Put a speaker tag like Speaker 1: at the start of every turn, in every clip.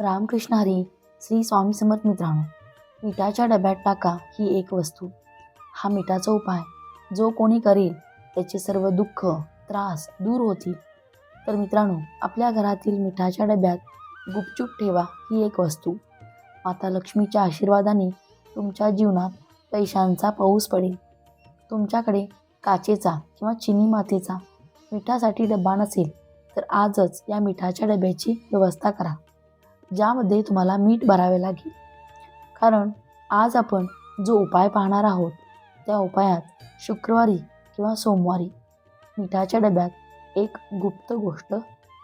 Speaker 1: रामकृष्ण हरी श्री स्वामी समर्थ मित्रांनो मिठाच्या डब्यात टाका ही एक वस्तू. हा मिठाचा उपाय जो कोणी करेल त्याचे सर्व दुःख त्रास दूर होतील. तर मित्रांनो आपल्या घरातील मिठाच्या डब्यात गुपचूप ठेवा ही एक वस्तू. माता लक्ष्मीच्या आशीर्वादाने तुमच्या जीवनात पैशांचा पाऊस पडेल. तुमच्याकडे काचेचा किंवा चिनी मातेचा मिठासाठी डब्बा नसेल तर आजच या मिठाच्या डब्याची व्यवस्था करा. ज्यामध्ये तुम्हाला मीठ भरावे लागेल. कारण आज आपण जो उपाय पाहणार आहोत त्या उपायात शुक्रवारी किंवा सोमवारी मिठाच्या डब्यात एक गुप्त गोष्ट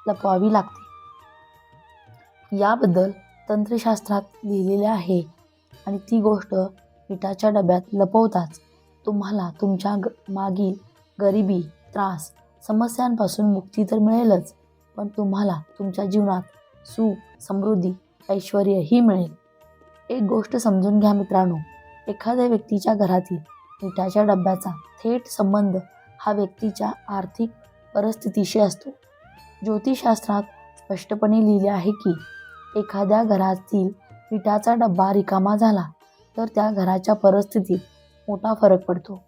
Speaker 1: लपवावी लागते. याबद्दल तंत्रशास्त्रात लिहिलेले आहे आणि ती गोष्ट मिठाच्या डब्यात लपवताच तुम्हाला तुमच्या ग मागील गरिबी त्रास समस्यांपासून मुक्ती तर मिळेलच पण तुम्हाला तुमच्या जीवनात सुख समृद्धी ऐश्वर्यही मिळेल. एक गोष्ट समजून घ्या मित्रांनो. एखाद्या व्यक्तीच्या घरातील मिठाच्या डब्याचा थेट संबंध हा व्यक्तीच्या आर्थिक परिस्थितीशी असतो. ज्योतिषशास्त्रात स्पष्टपणे लिहिले आहे की एखाद्या घरातील मिठाचा डब्बा रिकामा झाला तर त्या घराच्या परिस्थितीत मोठा फरक पडतो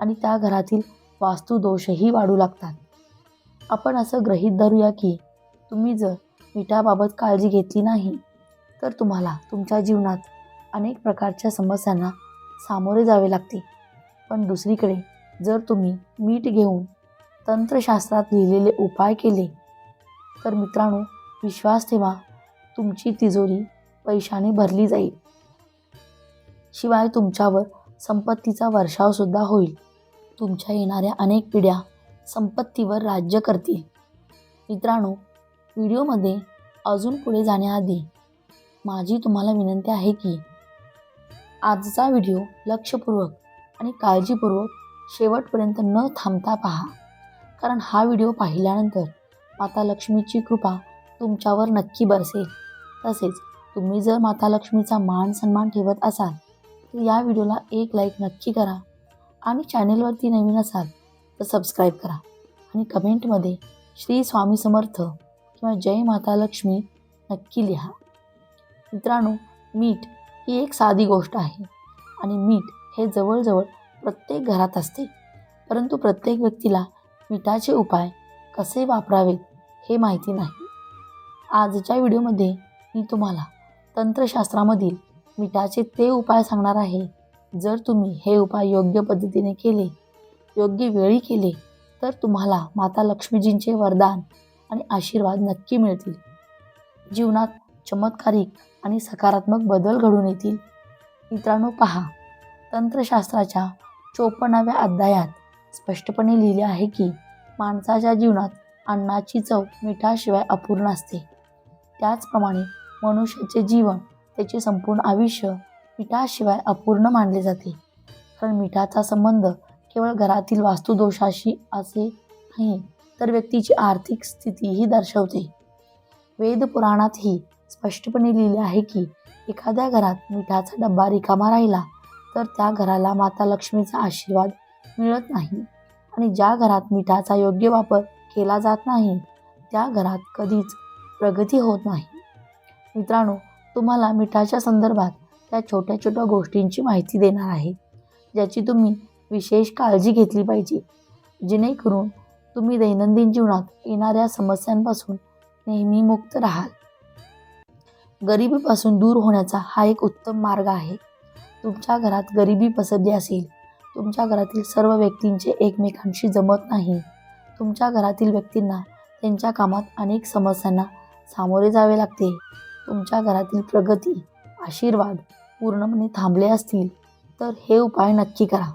Speaker 1: आणि त्या घरातील वास्तुदोषही वाढू लागतात. आपण असं गृहीत धरूया की तुम्ही जर मिठाबाबत काळजी घेतली नाही तर तुम्हाला तुमच्या जीवनात अनेक प्रकारच्या समस्यांना सामोरे जावे लागते. पण दुसरीकडे जर तुम्ही मीठ घेऊन तंत्रशास्त्रात लिहिलेले उपाय केले तर मित्रांनो विश्वास ठेवा तुमची तिजोरी पैशाने भरली जाईल. शिवाय तुमच्यावर संपत्तीचा वर्षावसुद्धा होईल. तुमच्या येणाऱ्या अनेक पिढ्या संपत्तीवर राज्य करतील. मित्रांनो व्हिडिओमध्ये अजून पुढे जाण्याआधी माझी तुम्हाला विनंती आहे की आजचा व्हिडिओ लक्षपूर्वक आणि काळजीपूर्वक शेवटपर्यंत न थांबता पहा. कारण हा व्हिडिओ पाहिल्यानंतर माता लक्ष्मीची कृपा तुमच्यावर नक्की बरसेल. तसेच तुम्ही जर माता लक्ष्मीचा मान सन्मान ठेवत असाल तर या व्हिडिओला एक लाईक नक्की करा आणि चॅनेलवरती नवीन असाल तर सबस्क्राईब करा आणि कमेंटमध्ये श्री स्वामी समर्थ किंवा जय माता लक्ष्मी नक्की लिहा. मित्रांनो मीठ ही एक साधी गोष्ट आहे आणि मीठ हे जवळजवळ प्रत्येक घरात असते. परंतु प्रत्येक व्यक्तीला मिठाचे उपाय कसे वापरावेत हे माहिती नाही. आजच्या व्हिडिओमध्ये मी तुम्हाला तंत्रशास्त्रामधील मिठाचे ते उपाय सांगणार आहे. जर तुम्ही हे उपाय योग्य पद्धतीने केले योग्य वेळी केले तर तुम्हाला माता लक्ष्मीजींचे वरदान आणि आशीर्वाद नक्की मिळतील. जीवनात चमत्कारिक आणि सकारात्मक बदल घडून येतील. मित्रांनो पहा. तंत्रशास्त्राच्या चोपन्नाव्या अध्यायात स्पष्टपणे लिहिले आहे की माणसाच्या जीवनात अन्नाची चव मिठाशिवाय अपूर्ण असते. त्याचप्रमाणे मनुष्याचे जीवन त्याचे संपूर्ण आयुष्य मिठाशिवाय अपूर्ण मानले जाते. कारण मिठाचा संबंध केवळ घरातील वास्तुदोषाशी असे नाही. तर व्यक्तीची आर्थिक स्थितीही दर्शवते. वेदपुराणातही स्पष्टपणे लिहिले आहे की एखाद्या घरात मिठाचा डब्बा रिकामा राहिला तर त्या घराला माता लक्ष्मीचा आशीर्वाद मिळत नाही. आणि ज्या घरात मिठाचा योग्य वापर केला जात नाही त्या घरात कधीच प्रगती होत नाही. मित्रांनो तुम्हाला मिठाच्या संदर्भात त्या छोट्या छोट्या गोष्टींची माहिती देणार आहे ज्याची तुम्ही विशेष काळजी घेतली पाहिजे. जेणेकरून तुम्ही दैनंदिन जीवनात येणाऱ्या समस्यांपासून नेहमी मुक्त राहाल. गरिबीपासून दूर होण्याचा हा एक उत्तम मार्ग आहे. तुमच्या घरात गरिबी पसरली असेल तुमच्या घरातील सर्व व्यक्तींचे एकमेकांशी जमत नाही. तुमच्या घरातील व्यक्तींना त्यांच्या कामात अनेक समस्यांना सामोरे जावे लागते. तुमच्या घरातील प्रगती आशीर्वाद पूर्णपणे थांबले असतील तर हे उपाय नक्की करा.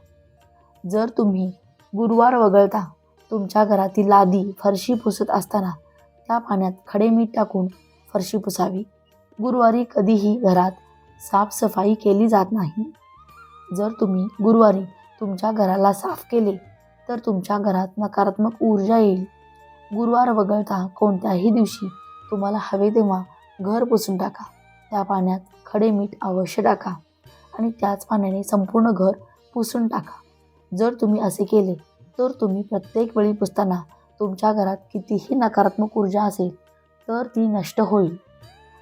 Speaker 1: जर तुम्ही गुरुवार वगळता तुमच्या घरातील लादी फरशी पुसत असताना त्या पाण्यात खडे मीठ टाकून फरशी पुसावी. गुरुवारी कधीही घरात साफसफाई केली जात नाही. जर तुम्ही गुरुवारी तुमच्या घराला साफ केले तर तुमच्या घरात नकारात्मक ऊर्जा येईल. गुरुवार वगळता कोणत्याही दिवशी तुम्हाला हवे तेव्हा घर पुसून टाका. त्या पाण्यात खडे मीठ अवश्य टाका आणि त्याच पाण्याने संपूर्ण घर पुसून टाका. जर तुम्ही असे केले जर तुम्ही प्रत्येक वेळी पुसताना तुमच्या घरात कितीही नकारात्मक ऊर्जा असेल तर ती नष्ट होईल.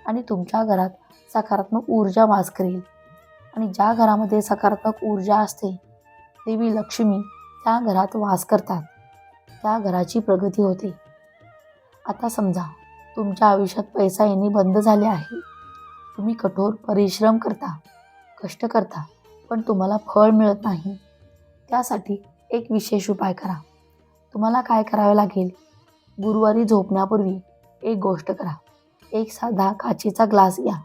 Speaker 1: आणि तुमच्या घरात सकारात्मक ऊर्जा वास करेल. आणि ज्या घरामध्ये सकारात्मक ऊर्जा असते देवी लक्ष्मी त्या घरात वास करतात. त्या घराची प्रगती होते. आता समजा तुमच्या आयुष्यात पैसा येणे बंद झाले आहे. तुम्ही कठोर परिश्रम करता कष्ट करता पण तुम्हाला फळ मिळत नाही. त्यासाठी एक विशेष उपाय करा. तुम्हाला काय करावे लागेल? गुरुवारी झोपण्यापूर्वी एक गोष्ट करा. एक साधा काचेचा ग्लास घ्या.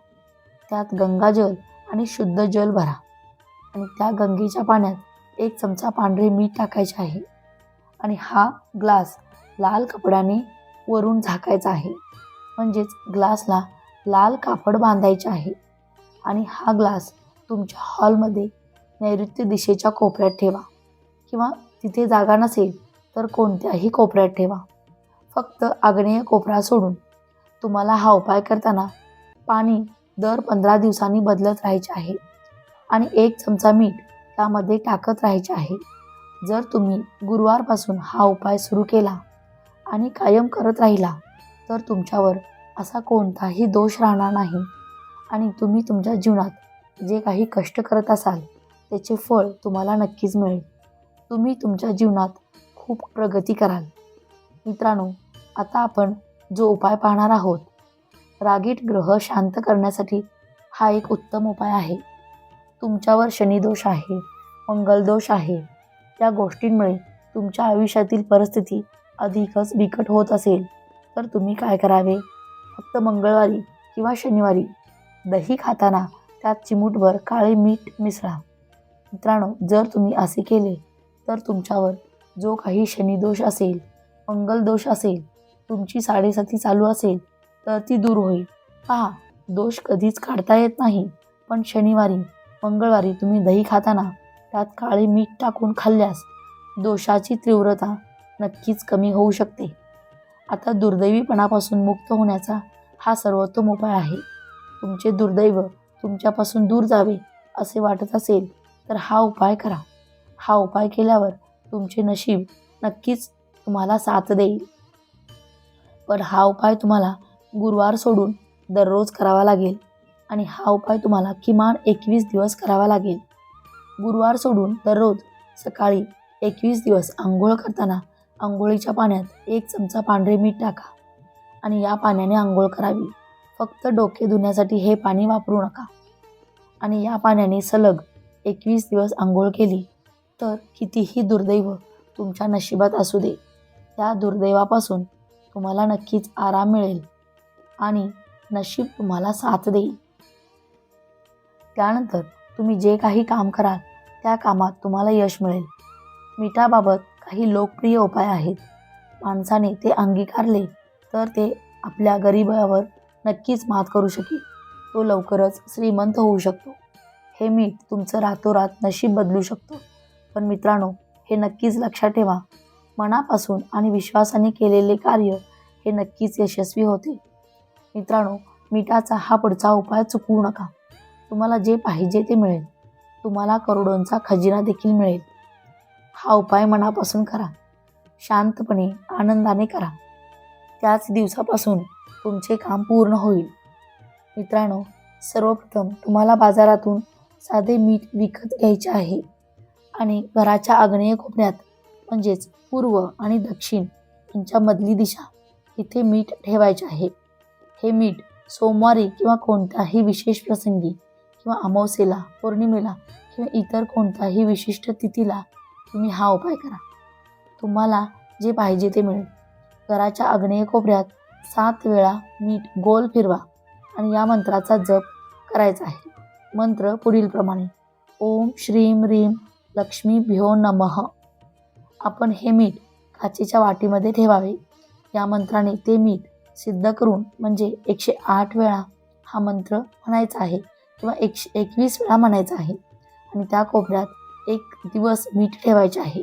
Speaker 1: त्यात गंगाजल आणि शुद्ध जल भरा. आणि त्या गंगेच्या पाण्यात एक चमचा पांढरे मीठ टाकायचे आहे. आणि हा ग्लास लाल कपड्याने वरून झाकायचा आहे. म्हणजेच ग्लासला लाल कापड बांधायचे आहे. आणि हा ग्लास तुमच्या हॉलमध्ये नैऋत्य दिशेच्या कोपऱ्यात ठेवा. किंवा तिथे जागा नसेल तर कोणत्याही कोपऱ्यात ठेवा. फक्त आग्नेय कोपरा सोडून तुम्हाला हा उपाय करताना पाणी दर पंधरा दिवसांनी बदलत राहायचे आहे आणि एक चमचा मीठ त्यामध्ये टाकत राहायचे आहे. जर तुम्ही गुरुवारपासून हा उपाय सुरू केला आणि कायम करत राहिला तर तुमच्यावर असा कोणताही दोष राहणार नाही आणि तुम्ही तुमच्या जीवनात जे काही कष्ट करत असाल त्याचे फळ तुम्हाला नक्कीच मिळेल. तुम्ही तुमच्या जीवनात खूप प्रगती कराल. मित्रांनो आता आपण जो उपाय पाहणार आहोत रागीट ग्रह शांत करण्यासाठी हा एक उत्तम उपाय आहे. तुमच्यावर शनिदोष आहे मंगलदोष आहे. त्या गोष्टींमुळे तुमच्या आयुष्यातील परिस्थिती अधिकच बिकट होत असेल. तर तुम्ही काय करावे? फक्त मंगळवारी किंवा शनिवारी दही खाताना त्यात चिमूटभर काळे मीठ मिसळा. मित्रांनो जर तुम्ही असे केले तर तुमच्यावर जो काही शनिदोष असेल मंगलदोष असेल तुमची साडेसाती चालू असेल तर ती दूर होईल. पहा दोष कधीच काढता येत नाही पण शनिवारी मंगळवारी तुम्ही दही खाताना त्यात काळे मीठ टाकून खाल्ल्यास दोषाची तीव्रता नक्कीच कमी होऊ शकते. आता दुर्दैवीपणापासून मुक्त होण्याचा हा सर्वोत्तम उपाय आहे. तुमचे दुर्दैव तुमच्यापासून दूर जावे असे वाटत असेल तर हा उपाय करा. हा उपाय केल्यावर तुमचे नशीब नक्कीच तुम्हाला साथ देईल. पण हा उपाय तुम्हाला गुरुवार सोडून दररोज करावा लागेल आणि हा उपाय तुम्हाला किमान एकवीस दिवस करावा लागेल. गुरुवार सोडून दररोज सकाळी एकवीस दिवस आंघोळ करताना आंघोळीच्या पाण्यात एक चमचा पांढरे मीठ टाका आणि या पाण्याने आंघोळ करावी. फक्त डोके धुण्यासाठी हे पाणी वापरू नका. आणि या पाण्याने सलग एकवीस दिवस आंघोळ केली तर कितीही दुर्दैव तुमच्या नशिबात असू दे. त्या दुर्दैवापासून तुम्हाला नक्कीच आराम मिळेल आणि नशीब तुम्हाला साथ देईल. त्यानंतर तुम्ही जे काही काम कराल त्या कामात तुम्हाला यश मिळेल. मिठाबाबत काही लोकप्रिय उपाय आहेत. माणसाने ते अंगीकारले तर ते आपल्या गरिबावर नक्कीच मात करू शकेल. तो लवकरच श्रीमंत होऊ शकतो. हे मीठ तुमचं रातोरात नशीब बदलू शकतो. पण मित्रांनो हे नक्कीच लक्षात ठेवा. मनापासून आणि विश्वासाने केलेले कार्य हे नक्कीच यशस्वी होते. मित्रांनो मिठाचा हा पुढचा उपाय चुकवू नका. तुम्हाला जे पाहिजे ते मिळेल. तुम्हाला करोडोंचा खजिना देखील मिळेल. हा उपाय मनापासून करा. शांतपणे आनंदाने करा. त्याच दिवसापासून तुमचे काम पूर्ण होईल. मित्रांनो सर्वप्रथम तुम्हाला बाजारातून साधे मीठ विकत घ्यायचे आहे. आणि घराच्या आग्नेय कोपऱ्यात म्हणजेच पूर्व आणि दक्षिण यांच्या मधली दिशा इथे मीठ ठेवायचे आहे. हे मीठ सोमवारी किंवा कोणत्याही विशेष प्रसंगी किंवा अमावस्येला पौर्णिमेला किंवा इतर कोणत्याही विशिष्ट तिथीला तुम्ही हा उपाय करा. तुम्हाला जे पाहिजे ते मिळेल. घराच्या आग्नेय कोपऱ्यात सात वेळा मीठ गोल फिरवा आणि या मंत्राचा जप करायचा आहे. मंत्र पुढीलप्रमाणे. ओम श्रीम रीम लक्ष्मी भ्यो नमः. आपण हे मीठ काचेच्या वाटीमध्ये ठेवावे. या मंत्राने ते मीठ सिद्ध करून म्हणजे एकशे आठ वेळा हा मंत्र म्हणायचा आहे किंवा एकशे एकवीस वेळा म्हणायचा आहे. आणि त्या कोपऱ्यात एक दिवस मीठ ठेवायचे आहे.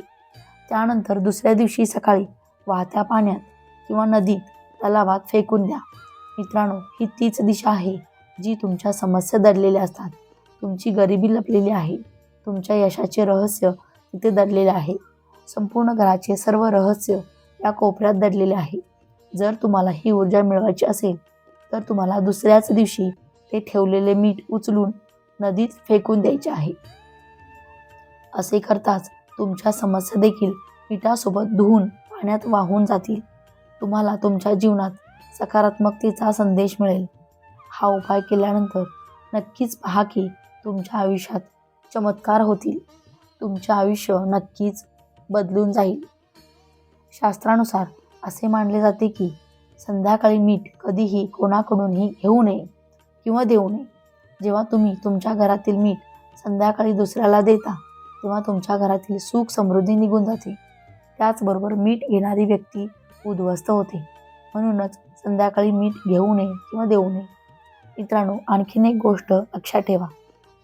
Speaker 1: त्यानंतर दुसऱ्या दिवशी सकाळी वाहत्या पाण्यात किंवा नदीत तलावात फेकून द्या. मित्रांनो ही तीच दिशा आहे जी तुमच्या समस्या दडलेल्या असतात. तुमची गरिबी लपलेली आहे. तुमच्या यशाचे रहस्य तिथे दडलेले आहे. संपूर्ण घराचे सर्व रहस्य या कोपऱ्यात दडलेले आहे. जर तुम्हाला ही ऊर्जा मिळवायची असेल तर तुम्हाला दुसऱ्याच दिवशी ते ठेवलेले मीठ उचलून नदीत फेकून द्यायचे आहे. असे करताच तुमच्या समस्या देखील मिठासोबत धुवून पाण्यात वाहून जातील. तुम्हाला तुमच्या जीवनात सकारात्मकतेचा संदेश मिळेल. हा उपाय केल्यानंतर नक्कीच पहा की तुमच्या आयुष्यात चमत्कार होतील. तुमचे आयुष्य नक्कीच बदलून जाईल. शास्त्रानुसार असे मानले जाते की संध्याकाळी मीठ कधीही कोणाकडूनही घेऊ नये किंवा देऊ नये. जेव्हा तुम्ही तुमच्या घरातील मीठ संध्याकाळी दुसऱ्याला देता तेव्हा तुमच्या घरातील सुख समृद्धी निघून जाते. त्याचबरोबर मीठ घेणारी व्यक्ती उद्ध्वस्त होते. म्हणूनच संध्याकाळी मीठ घेऊ नये किंवा देऊ नये. मित्रांनो आणखीन एक गोष्ट लक्षात ठेवा.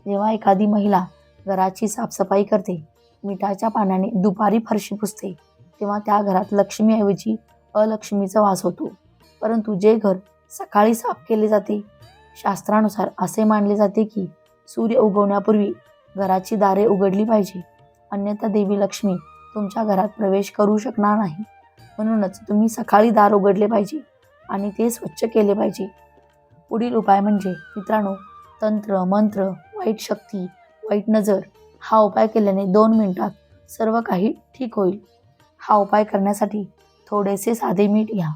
Speaker 1: जेव्हा एखादी महिला घराची साफसफाई करते. मिठाच्या पाण्याने दुपारी फरशी पुसते. तेव्हा त्या घरात लक्ष्मीऐवजी अलक्ष्मीचा वास होतो. परंतु जे घर सकाळी साफ केले जाते शास्त्रानुसार असे मानले जाते की सूर्य उगवण्यापूर्वी घराची दारे उघडली पाहिजे. अन्यथा देवी लक्ष्मी तुमच्या घरात प्रवेश करू शकणार नाही. म्हणूनच तुम्ही सकाळी दार उघडले पाहिजे आणि ते स्वच्छ केले पाहिजे. पुढील उपाय म्हणजे मित्रांनो तंत्र मंत्र वाईट शक्ती वाईट नजर हा उपाय केल्याने दोन मिनिटात सर्व काही ठीक होईल. हा उपाय करण्यासाठी थोडेसे साधे मीठ घ्या.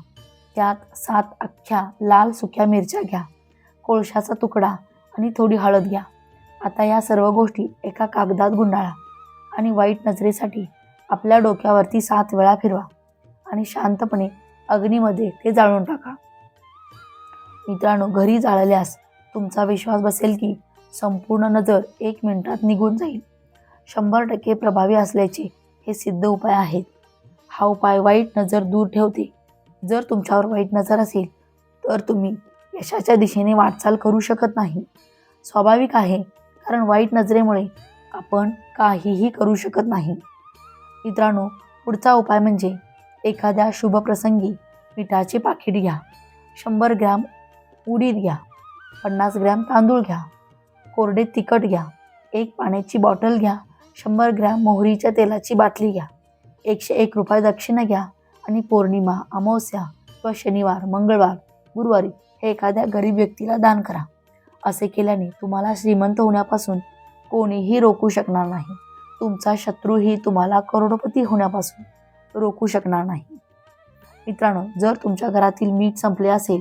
Speaker 1: त्यात सात अख्ख्या लाल सुक्या मिरच्या घ्या. कोळशाचा तुकडा आणि थोडी हळद घ्या. आता या सर्व गोष्टी एका कागदात गुंडाळा आणि वाईट नजरेसाठी आपल्या डोक्यावरती सात वेळा फिरवा आणि शांतपणे अग्नीमध्ये ते जाळून टाका. मित्रांनो घरी जाळल्यास तुमचा विश्वास बसेल की संपूर्ण नजर एक मिनिटात निघून जाईल. शंभर टक्के प्रभावी असल्याचे हे सिद्ध उपाय आहेत. हा उपाय वाईट नजर दूर ठेवते. जर तुमच्यावर वाईट नजर असेल तर तुम्ही यशाच्या दिशेने वाटचाल करू शकत नाही. स्वाभाविक आहे कारण वाईट नजरेमुळे आपण काहीही करू शकत नाही. मित्रांनो पुढचा उपाय म्हणजे एखाद्या शुभप्रसंगी मिठाचे पाकिट घ्या. शंभर ग्रॅम उडीद घ्या. पन्नास ग्रॅम तांदूळ घ्या. कोरडे तिखट घ्या. एक पाण्याची बॉटल घ्या. शंभर ग्रॅम मोहरीच्या तेलाची बाटली घ्या. एकशे एक रुपये दक्षिणा घ्या आणि पौर्णिमा अमावस्या किंवा शनिवार मंगळवार गुरुवारी हे एखाद्या गरीब व्यक्तीला दान करा. असे केल्याने तुम्हाला श्रीमंत होण्यापासून कोणीही रोखू शकणार नाही. तुमचा शत्रूही तुम्हाला करोडपती होण्यापासून रोखू शकणार नाही. मित्रांनो जर तुमच्या घरातील मीठ संपले असेल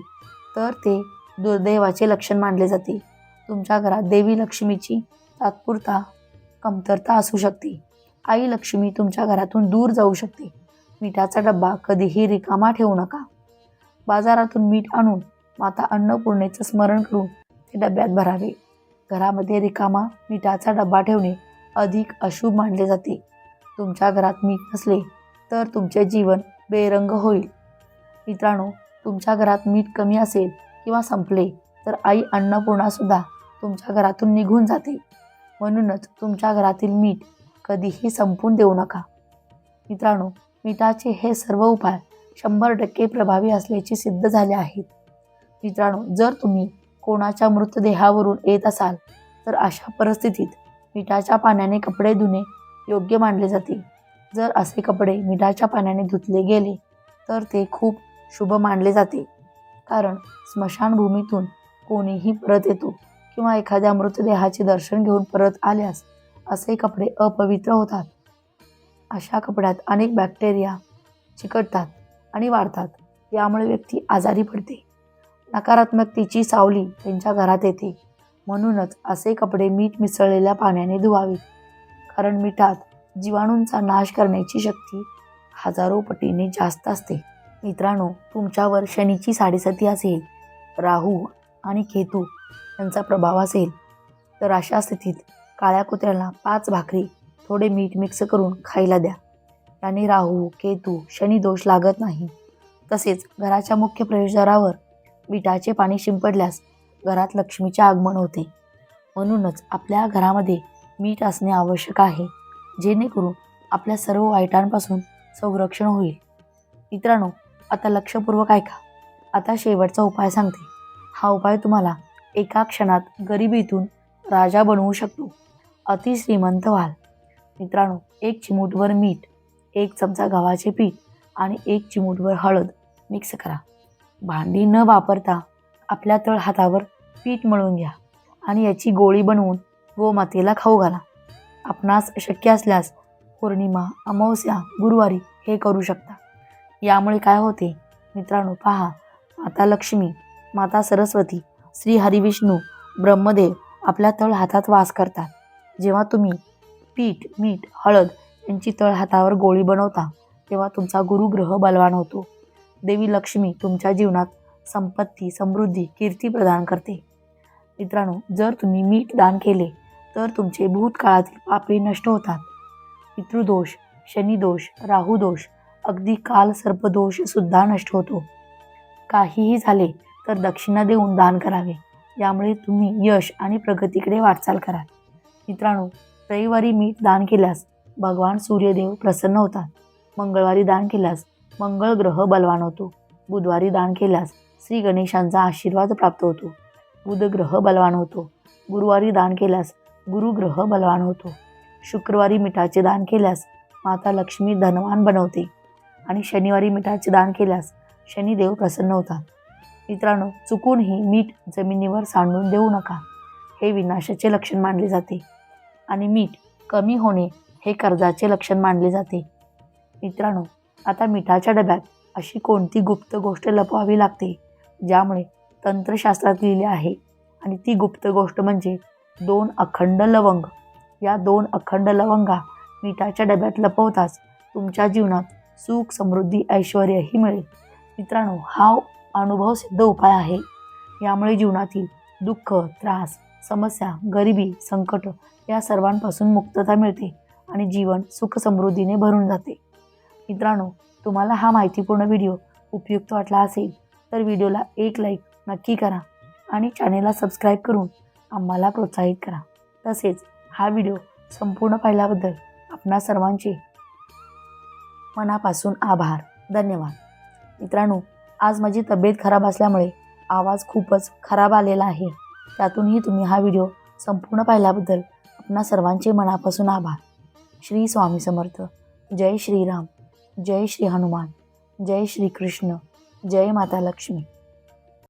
Speaker 1: तर ते दुर्दैवाचे लक्षण मानले जाते. तुमच्या घरात देवी लक्ष्मीची तात्पुरता कमतरता असू शकते. आई लक्ष्मी तुमच्या घरातून दूर जाऊ शकते. मिठाचा डब्बा कधीही रिकामा ठेवू नका. बाजारातून मीठ आणून माता अन्नपूर्णेचं स्मरण करून ते डब्यात भरावे. घरामध्ये रिकामा मिठाचा डब्बा ठेवणे अधिक अशुभ मानले जाते. तुमच्या घरात मीठ नसले तर तुमचे जीवन बेरंग होईल. मित्रांनो तुमच्या घरात मीठ कमी असेल किंवा संपले तर आई अन्नपूर्णासुद्धा तुमच्या घरातून निघून जाते. म्हणूनच तुमच्या घरातील मीठ कधीही संपून देऊ नका. मित्रांनो मिठाचे हे सर्व उपाय शंभर टक्के प्रभावी असल्याचे सिद्ध झाले आहेत. मित्रांनो जर तुम्ही कोणाच्या मृतदेहावरून येत असाल तर अशा परिस्थितीत मिठाच्या पाण्याने कपडे धुणे योग्य मानले जाते. जर असे कपडे मिठाच्या पाण्याने धुतले गेले तर ते खूप शुभ मानले जाते. कारण स्मशानभूमीतून कोणीही परत येतो. किंवा एखाद्या मृतदेहाचे दर्शन घेऊन परत आल्यास असे कपडे अपवित्र होतात. अशा कपड्यात अनेक बॅक्टेरिया चिकटतात आणि वाढतात. यामुळे व्यक्ती आजारी पडते. नकारात्मकतेची सावली त्यांच्या घरात येते. म्हणूनच असे कपडे मीठ मिसळलेल्या पाण्याने धुवावे. कारण मिठात जीवाणूंचा नाश करण्याची शक्ती हजारो पटीने जास्त असते. मित्रांनो तुमच्यावर शनीची साडेसती असेल. राहू आणि केतू यांचा प्रभाव असेल तर अशा स्थितीत काळ्या कुत्र्याला पाच भाकरी थोडे मीठ मिक्स करून खायला द्या. त्याने राहू केतू शनी दोष लागत नाही. तसेच घराच्या मुख्य प्रवेशद्वारावर मिठाचे पाणी शिंपडल्यास घरात लक्ष्मीचे आगमन होते. म्हणूनच आपल्या घरामध्ये मीठ असणे आवश्यक आहे जेणेकरून आपल्या सर्व वाईटांपासून संरक्षण होईल. मित्रांनो आता लक्षपूर्वक ऐका. आता शेवटचा उपाय सांगते. हा उपाय तुम्हाला एका क्षणात गरिबीतून राजा बनवू शकतो. अतिश्रीमंत व्हाल. मित्रांनो एक चिमूटभर मीठ एक चमचा गव्हाचे पीठ आणि एक चिमूटभर हळद मिक्स करा. भांडी न वापरता आपल्या तळ हातावर पीठ मळून घ्या आणि याची गोळी बनवून गोमातेला खाऊ घाला. आपणास शक्य असल्यास पौर्णिमा अमावस्या गुरुवारी हे करू शकता. यामुळे काय होते? मित्रांनो पहा. माता लक्ष्मी माता सरस्वती श्री हरिविष्णू ब्रह्मदेव आपल्या तळ हातात वास करतात. जेव्हा तुम्ही पीठ मीठ हळद यांची तळ हातावर गोळी बनवता तेव्हा तुमचा गुरुग्रह बलवान होतो. देवी लक्ष्मी तुमच्या जीवनात संपत्ती समृद्धी कीर्ती प्रदान करते. मित्रांनो जर तुम्ही मीठ दान केले तर तुमचे भूतकाळातील पापे नष्ट होतात. पितृदोष शनिदोष राहुदोष अगदी काल सर्पदोष सुद्धा नष्ट होतो. काहीही झाले तर दक्षिणा देऊन दान करावे. यामुळे तुम्ही यश आणि प्रगतीकडे वाटचाल कराल. मित्रांनो रविवारी मीठ दान केल्यास भगवान सूर्यदेव प्रसन्न होतात. मंगळवारी दान केल्यास मंगळ ग्रह बलवान होतो. बुधवारी दान केल्यास श्री गणेशांचा आशीर्वाद प्राप्त होतो. बुध ग्रह बलवान होतो. गुरुवारी दान केल्यास गुरुग्रह बलवान होतो. शुक्रवारी मिठाचे दान केल्यास माता लक्ष्मी धनवान बनवते. आणि शनिवारी मिठाचे दान केल्यास शनिदेव प्रसन्न होतात. मित्रांनो चुकूनही मीठ जमिनीवर सांडून देऊ नका. हे विनाशाचे लक्षण मानले जाते. आणि मीठ कमी होणे हे कर्जाचे लक्षण मानले जाते. मित्रांनो आता मिठाच्या डब्यात अशी कोणती गुप्त गोष्ट लपवावी लागते ज्यामुळे तंत्रशास्त्रात लिहिले आहे? आणि ती गुप्त गोष्ट म्हणजे दोन अखंड लवंग. या दोन अखंड लवंगा मिठाच्या डब्यात लपवताच तुमच्या जीवनात सुख समृद्धी ऐश्वर्यही मिळेल. मित्रांनो हा अनुभव सिद्ध उपाय आहे. यामुळे जीवनातील दुःख त्रास समस्या गरिबी संकट या सर्वांपासून मुक्तता मिळते आणि जीवन सुख समृद्धीने भरून जाते. मित्रांनो तुम्हाला हा माहितीपूर्ण व्हिडिओ उपयुक्त वाटला असेल तर व्हिडिओला एक लाईक नक्की करा आणि चॅनेलला सबस्क्राईब करून आम्हाला प्रोत्साहित करा. तसेच हा व्हिडिओ संपूर्ण पाहिल्याबद्दल आपणा सर्वांचे मनापासून आभार. धन्यवाद. मित्रांनो आज माझी तब्येत खराब असल्यामुळे आवाज खूपच खराब आलेला आहे. त्यातूनही तुम्ही हा व्हिडिओ संपूर्ण पाहिल्याबद्दल आपणा सर्वांचे मनापासून आभार. श्री स्वामी समर्थ. जय श्रीराम. जय श्री हनुमान. जय श्रीकृष्ण जय माता लक्ष्मी.